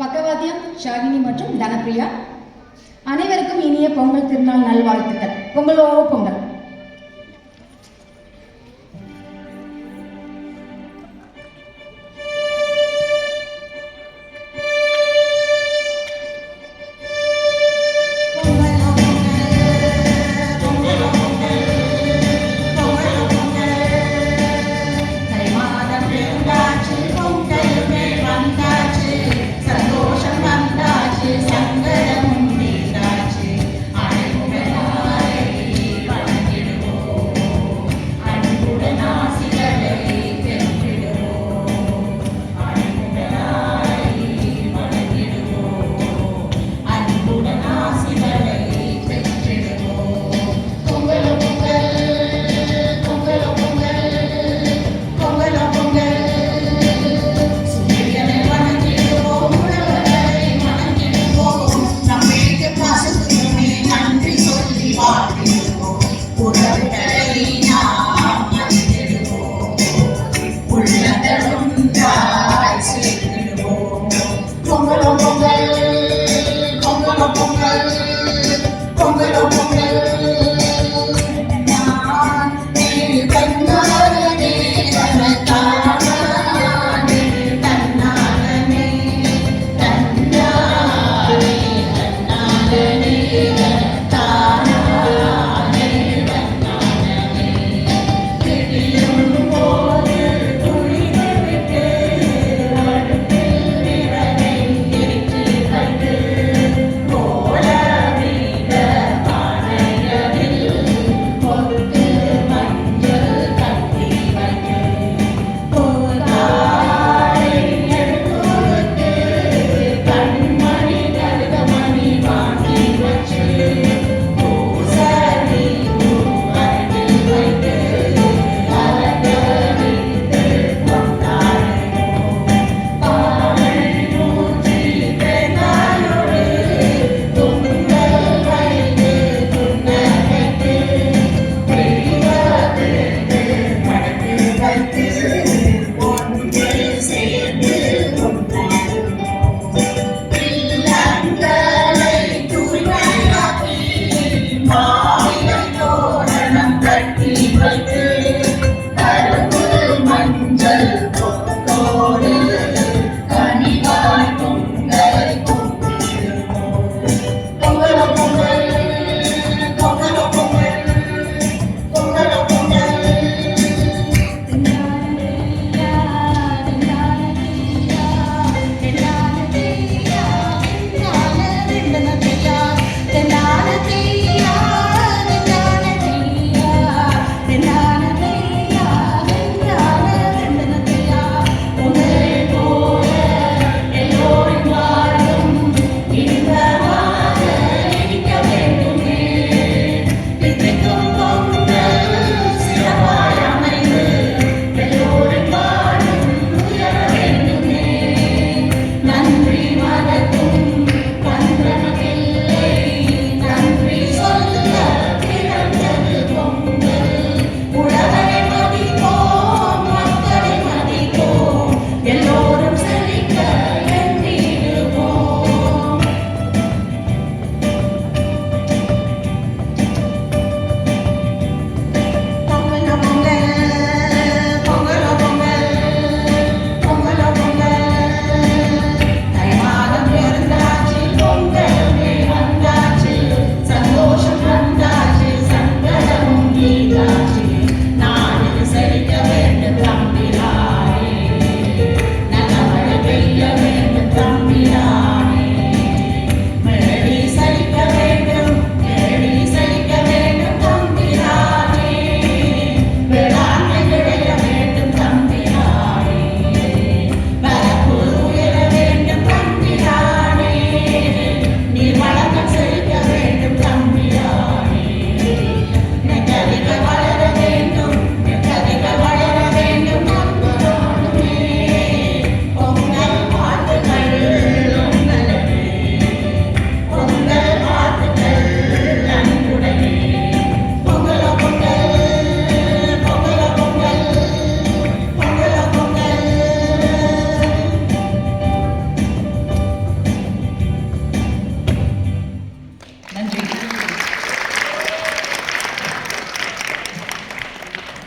பக்கவாத்தியம் ஷாகினி மற்றும் தனப்பிரியா. அனைவருக்கும் இனிய பொங்கல் திருநாள் நல்வாழ்த்துக்கள். பொங்கலோ பொங்கல். Thank you.